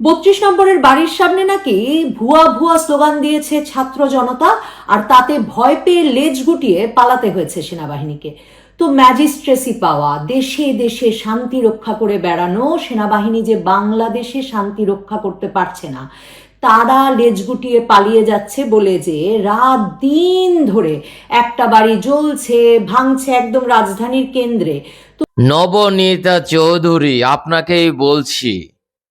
বত্রিশ নম্বরের বাড়ির সামনে নাকি ভুয়া ভুয়া স্লোগান দিয়েছে ছাত্র জনতা, আর তাতে ভয় পেয়ে লেজ গুটিয়ে পালাতে হয়েছে সেনাবাহিনীকে। তো ম্যাজিস্ট্রেসি পাওয়া, দেশে দেশে শান্তি রক্ষা করে বেড়ানো, সেনাবাহিনী যে বাংলাদেশে শান্তি রক্ষা করতে পারছে না, তারা লেজ গুটিয়ে পালিয়ে যাচ্ছে বলে যে রাত দিন ধরে একটা বাড়ি জ্বলছে, ভাঙছে একদম রাজধানীর কেন্দ্রে। নবনীতা চৌধুরী, আপনাকেই বলছি।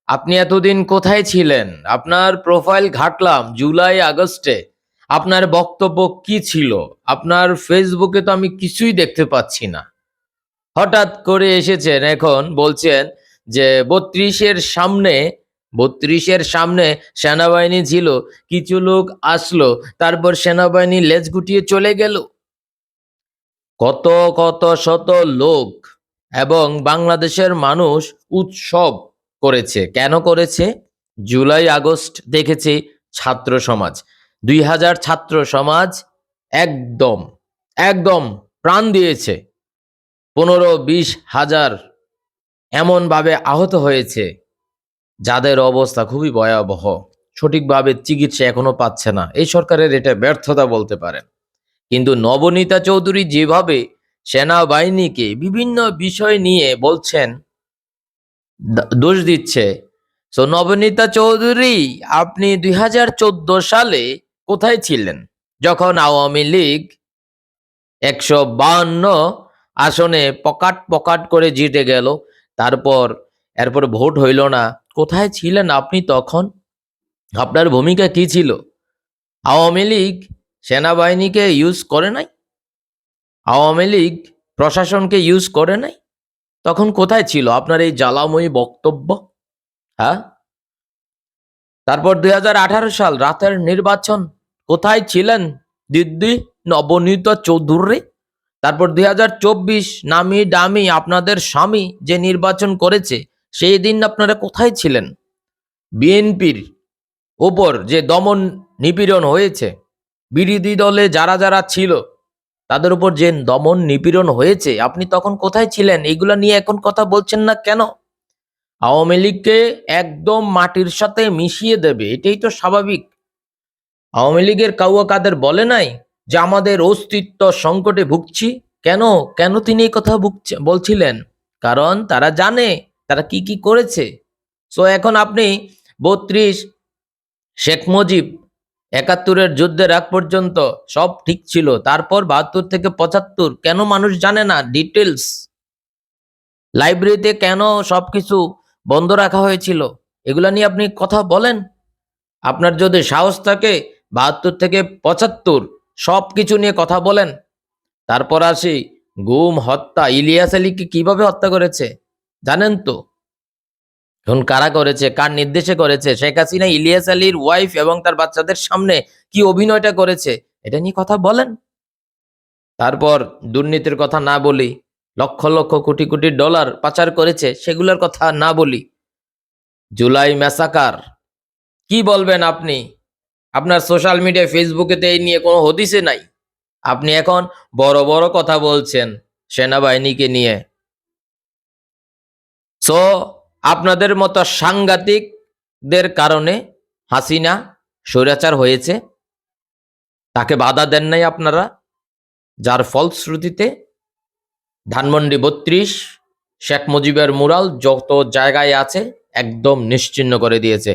আপনি এতদিন কোথায় ছিলেন? আপনার প্রোফাইল ঘাটলাম জুলাই, আগস্টে। আপনার বক্তব্য কি ছিল? আপনার ফেসবুকে তো আমি কিছুই দেখতে পাচ্ছি না। হঠাৎ করে এসেছেন এখন, বলছেন যে বত্রিশের সামনে বত্রিশের সামনে সেনাবাহিনী ছিল, কিছু লোক আসলো, তারপর সেনাবাহিনী লেজ গুটিয়ে চলে গেল। কত কত, শত লোক এবং বাংলাদেশের মানুষ উৎসব করেছে? কেন করেছে? জুলাই আগস্ট দেখেছি ছাত্র সমাজ। দুই হাজার ছাত্র সমাজ একদম একদম প্রাণ দিয়েছে। পনেরো বিশ হাজার এমনভাবে আহত হয়েছে, যাদের অবস্থা খুবই ভয়াবহ। সঠিকভাবে চিকিৎসা এখনও পাচ্ছে না। এই সরকারের এটা ব্যর্থতা বলতে পারেন। কিন্তু নবনীতা চৌধুরী যেভাবে সেনাবাহিনীকে বিভিন্ন বিষয় নিয়ে বলছেন দোষ দিচ্ছে। তো নবনীতা চৌধুরী, আপনি দুই হাজার চোদ্দ সালে কোথায় ছিলেন? যখন আওয়ামী লীগ একশো বাহান্ন আসনে পকাট পকাট করে জিতে গেল, তারপর, এরপর ভোট হইল না, কোথায় ছিলেন আপনি তখন? আপনার ভূমিকা কি ছিল? আওয়ামী লীগ সেনাবাহিনীকে ইউজ করে নাই? আওয়ামী লীগ প্রশাসনকে ইউজ করে নাই? তখন কোথায় ছিল আপনার এই জ্বালাময়ী বক্তব্য? হ্যাঁ? তারপর দুই হাজার আঠারো সাল রাতের নির্বাচন, কোথায় ছিলেন দিদি নবনীত চৌধুরী? তারপর দুই হাজার চব্বিশ, নামি ডামি আপনাদের স্বামী যে নির্বাচন করেছে, সেই দিন আপনারা কোথায় ছিলেন? বিএনপির ওপর যে দমন নিপীড়ন হয়েছে, বিরোধী দলে যারা যারা ছিল তাদের উপর যে দমন নিপীড়ন হয়েছে, আপনি তখন কোথায় ছিলেন? এগুলা নিয়ে এখন কথা বলছেন না কেন? আওয়ামী লীগকে একদম মাটির সাথে মিশিয়ে দেবে, এটাই তো স্বাভাবিক। আওয়ামী লীগের কাউয়া কাদের বলে নাই যে আমাদের অস্তিত্ব সংকটে ভুগছি? কেন? কেন তিনি এই কথা বলছিলেন? কারণ তারা জানে, তারা কি কি করেছে। সো এখন আপনি বত্রিশ শেখ মুজিব একাত্তরের যুদ্ধের আগ পর্যন্ত সব ঠিক ছিল। তারপর বাহাত্তর থেকে পঁচাত্তর, কেন মানুষ জানে না? ডিটেলস লাইব্রেরিতে কেন সবকিছু বন্ধ রাখা হয়েছিল? এগুলা নিয়ে আপনি কথা বলেন। আপনার যদি সাহস থাকে, বাহাত্তর থেকে পঁচাত্তর সব কিছু নিয়ে কথা বলেন। তারপর আসি, গুম, হত্যা, ইলিয়াস আলীকে কীভাবে হত্যা করেছে? জানেন তো? এখন কারা করেছে, কার নির্দেশে করেছে? শেখ হাসিনা, ইলিয়াস আলীর ওয়াইফ এবং তার বাচ্চাদের সামনে কি অভিনয়টা করেছে? এটা নিয়ে কথা বলেন। তারপর দুর্নীতির কথা না বলি, লক্ষ লক্ষ কোটি কোটি ডলার পাচার করেছে, সেগুলোর কথা না বলি। জুলাই ম্যাসাকার কি বলবেন আপনি? আপনার সোশ্যাল মিডিয়া ফেসবুকেতে এই নিয়ে কোনো হদিসে নাই। আপনি এখন বড় বড় কথা বলছেন সেনাবাহিনীকে নিয়ে। সো আপনাদের মতো সাংঘাতিকদের কারণে হাসিনা স্বৈরাচার হয়েছে। তাকে বাধা দেন নাই আপনারা। যার ফলশ্রুতিতে ধানমন্ডি বত্রিশ, শেখ মুজিবের মুরাল যত জায়গায় আছে একদম নিশ্চিন্ন করে দিয়েছে।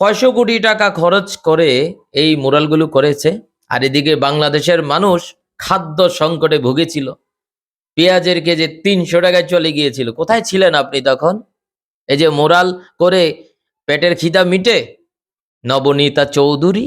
কয়শো কোটি টাকা খরচ করে এই মুরালগুলো করেছে। আর এদিকে বাংলাদেশের মানুষ খাদ্য সংকটে ভুগেছিল। পেঁয়াজের কেজি তিনশো টাকায় চলে গিয়েছিল। কোথায় ছিলেন আপনি তখন? এই যে মোরাল করে পেটের খিদা মিটে? নবনীতা চৌধুরী?